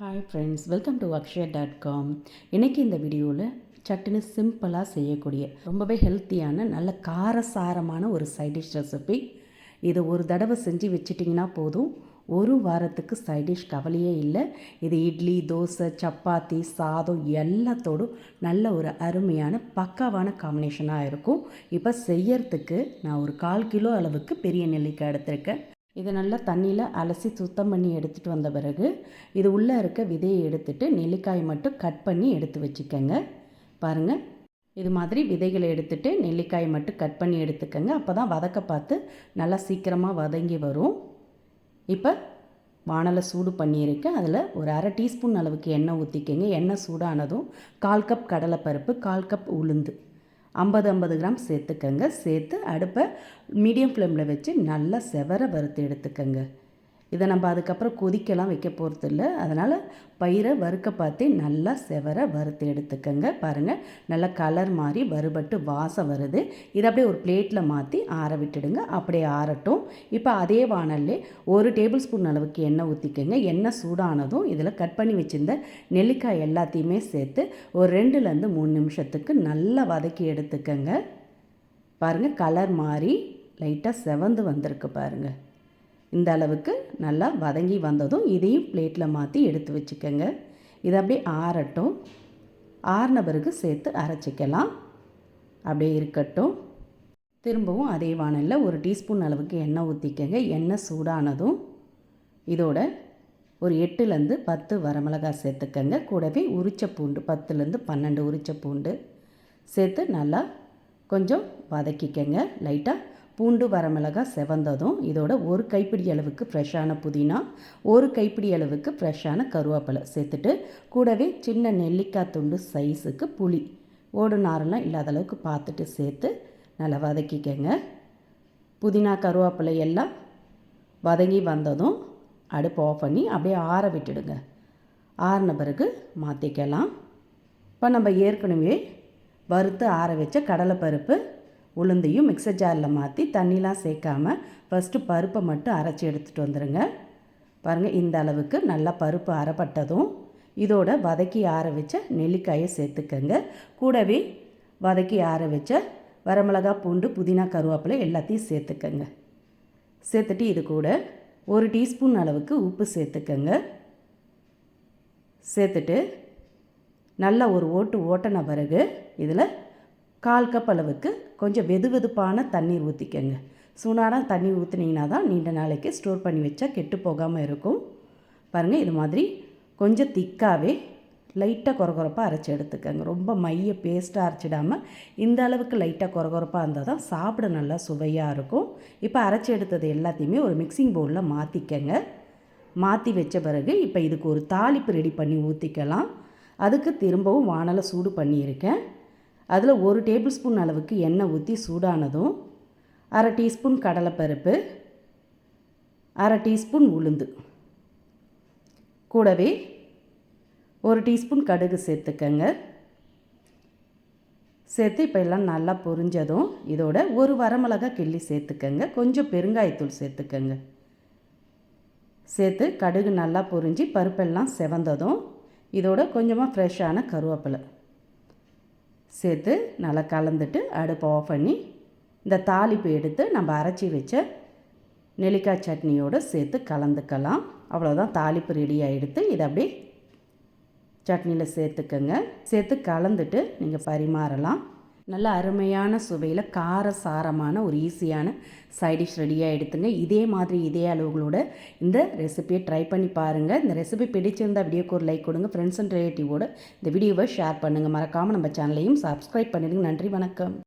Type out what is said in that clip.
Hi friends welcome to Akshaya dot com இன்றைக்கி இந்த வீடியோவில் சட்டுன்னு சிம்பிளாக செய்யக்கூடிய ரொம்பவே ஹெல்த்தியான நல்ல காரசாரமான ஒரு சைட் டிஷ் ரெசிபி இதை ஒரு தடவை செஞ்சு வச்சிட்டிங்கன்னா போதும். ஒரு வாரத்துக்கு சைட் டிஷ் கவலையே இல்லை. இது இட்லி தோசை சப்பாத்தி சாதம் எல்லாத்தோடும் நல்ல ஒரு அருமையான பக்காவான காம்பினேஷனாக இருக்கும். இப்போ செய்யறதுக்கு நான் ஒரு கால் கிலோ அளவுக்கு பெரிய நெல்லிக்காய் எடுத்திருக்கேன். இதை நல்லா தண்ணியில் அலசி சுத்தம் பண்ணி எடுத்துகிட்டு வந்த பிறகு இது உள்ளே இருக்க விதையை எடுத்துட்டு நெல்லிக்காய் மட்டும் கட் பண்ணி எடுத்து வச்சுக்கோங்க. பாருங்கள் இது மாதிரி விதைகளை எடுத்துகிட்டு நெல்லிக்காய் மட்டும் கட் பண்ணி எடுத்துக்கோங்க. அப்போ தான் வதக்க பார்த்து நல்லா சீக்கிரமாக வதங்கி வரும். இப்போ வானலை சூடு பண்ணியிருக்கேன் அதில் ஒரு அரை டீஸ்பூன் அளவுக்கு எண்ணெய் ஊற்றிக்கங்க எண்ணெய் சூடானதும் கால் கப் கடலைப்பருப்பு கால் கப் உளுந்து. ஐம்பது ஐம்பது கிராம் சேர்த்துக்கங்க. சேர்த்து அடுப்பை மீடியம் ஃப்ளேமில் வச்சு நல்லா செவர வறுத்து எடுத்துக்கங்க. இதை நம்ம அதுக்கப்புறம் கொதிக்கலாம் வைக்க போகிறது இல்லை அதனால் பயிரை வறுக்க பார்த்து நல்லா செவர வறுத்து எடுத்துக்கங்க. பாருங்கள் நல்லா கலர் மாதிரி வறுபட்டு வாசம் வருது. இதை அப்படியே ஒரு பிளேட்டில் மாற்றி ஆற விட்டுடுங்க. அப்படியே ஆறட்டும். இப்போ அதே வானல்லே ஒரு டேபிள் ஸ்பூன் அளவுக்கு எண்ணெய் ஊற்றிக்கங்க எண்ணெய் சூடானதும் இதில் கட் பண்ணி வச்சுருந்த நெல்லிக்காய் எல்லாத்தையுமே சேர்த்து ஒரு ரெண்டுலேருந்து மூணு நிமிஷத்துக்கு நல்லா வதக்கி எடுத்துக்கங்க. பாருங்கள் கலர் மாதிரி லைட்டாக செவந்து வந்திருக்கு பாருங்கள் இந்த அளவுக்கு நல்லா வதங்கி வந்ததும் இதையும் பிளேட்டில் மாற்றி எடுத்து வச்சுக்கோங்க. இதை அப்படியே ஆறட்டும். ஆறின பிறகு சேர்த்து அரைச்சிக்கலாம். அப்படியே இருக்கட்டும். திரும்பவும் அதே வானலில் ஒரு டீஸ்பூன் அளவுக்கு எண்ணெய் ஊற்றிக்கங்க எண்ணெய் சூடானதும் இதோட ஒரு எட்டுலேருந்து பத்து வரமிளகாய் சேர்த்துக்கங்க. கூடவே உரிச்ச பூண்டு பத்துலேருந்து பன்னெண்டு உரிச்ச பூண்டு சேர்த்து நல்லா கொஞ்சம் வதக்கிக்கங்க. லைட்டாக பூண்டு வரமிளகாய் செவந்ததும் இதோட ஒரு கைப்பிடி அளவுக்கு ஃப்ரெஷ்ஷான புதினா ஒரு கைப்பிடி அளவுக்கு ஃப்ரெஷ்ஷான கருவேப்பிலை சேர்த்துட்டு கூடவே சின்ன நெல்லிக்காய் துண்டு சைஸுக்கு புளி. ஓடு நாரெல்லாம் இல்லாத அளவுக்கு பார்த்துட்டு சேர்த்து நல்லா வதக்கிக்கங்க. புதினா கருவேப்பிலை எல்லாம் வதங்கி வந்ததும் அடுப்பு ஆஃப் பண்ணி அப்படியே ஆற விட்டுடுங்க. ஆறின பிறகு மாற்றிக்கலாம் இப்போ நம்ம ஏற்கனவே வறுத்து ஆற வச்ச கடலைப்பருப்பு உளுந்தையும் மிக்சர் ஜாரில் மாற்றி தண்ணிலாம் சேர்க்காமல் ஃபஸ்ட்டு பருப்பை மட்டும் அரைச்சி எடுத்துகிட்டு வந்துடுங்க பாருங்கள் இந்த அளவுக்கு நல்லா பருப்பு அரைப்பட்டதும் இதோட வதக்கி ஆற வச்ச நெல்லிக்காயை சேர்த்துக்கங்க. கூடவே வதக்கி ஆற வச்ச வரமிளகா பூண்டு புதினா கருவேப்பிலை எல்லாத்தையும் சேர்த்துக்கங்க. சேர்த்துட்டு இது கூட ஒரு டீஸ்பூன் அளவுக்கு உப்பு சேர்த்துக்கங்க. சேர்த்துட்டு நல்லா ஒரு ஓட்டு ஓட்டின பிறகு இதில் கால் கப் அளவுக்கு கொஞ்சம் வெது வெதுப்பான தண்ணீர் ஊற்றிக்கங்க சூடான தண்ணி ஊற்றுனீங்கன்னா தான் நீண்ட நாளைக்கு ஸ்டோர் பண்ணி வச்சா கெட்டு போகாமல் இருக்கும். பாருங்கள் இது மாதிரி கொஞ்சம் திக்காகவே லைட்டாக குறகுறப்பாக அரைச்சி எடுத்துக்கோங்க. ரொம்ப மைய பேஸ்ட்டாக அரைச்சிடாமல் இந்த அளவுக்கு லைட்டாக குறகுறப்பாக இருந்தால் தான் சாப்பிட நல்லா சுவையாக இருக்கும். இப்போ அரைச்சி எடுத்தது எல்லாத்தையுமே ஒரு மிக்சிங் பவுலில் மாற்றிக்கங்க மாற்றி வச்ச பிறகு இப்போ இதுக்கு ஒரு தாளிப்பு ரெடி பண்ணி ஊற்றிக்கலாம் அதுக்கு திரும்பவும் வானலை சூடு பண்ணியிருக்கேன். அதில் ஒரு டேபிள் ஸ்பூன் அளவுக்கு எண்ணெய் ஊற்றி சூடானதும் அரை டீஸ்பூன் கடலைப்பருப்பு அரை டீஸ்பூன் உளுந்து. கூடவே ஒரு டீஸ்பூன் கடுகு சேர்த்துக்கங்க. சேர்த்து இப்போ எல்லாம் நல்லா பொரிஞ்சதும் இதோட ஒரு வரமிளகா கிள்ளி சேர்த்துக்கங்க. கொஞ்சம் பெருங்காயத்தூள் சேர்த்துக்கங்க. சேர்த்து கடுகு நல்லா பொரிஞ்சு பருப்பெல்லாம் செவந்ததும் இதோட கொஞ்சமாக ஃப்ரெஷ்ஷான கருவேப்பிலை. சேர்த்து நல்லா கலந்துட்டு அடுப்பை ஆஃப் பண்ணி இந்த தாளிப்பு எடுத்து நம்ம அரைச்சி வச்ச நெல்லிக்காய் சட்னியோடு சேர்த்து கலந்துக்கலாம். அவ்வளோதான் தாளிப்பு ரெடியாக எடுத்து இதை அப்படியே சட்னியில் சேர்த்துக்கங்க. சேர்த்து கலந்துட்டு நீங்கள் பரிமாறலாம். நல்ல அருமையான சுவையில் கார சாரமான ஒரு ஈஸியான சைடிஷ் ரெடியாக எடுத்துங்க. இதே மாதிரி இதே அளவுகளோட இந்த ரெசிபியை ட்ரை பண்ணி பாருங்கள் இந்த ரெசிபி பிடிச்சிருந்தால் வீடியோக்கு ஒரு லைக் கொடுங்க. ஃப்ரெண்ட்ஸ் அண்ட் ரிலேட்டிவோட இந்த வீடியோவை ஷேர் பண்ணுங்கள் மறக்காமல் நம்ம சேனலையும் சப்ஸ்கிரைப் பண்ணிடுங்க. நன்றி வணக்கம்.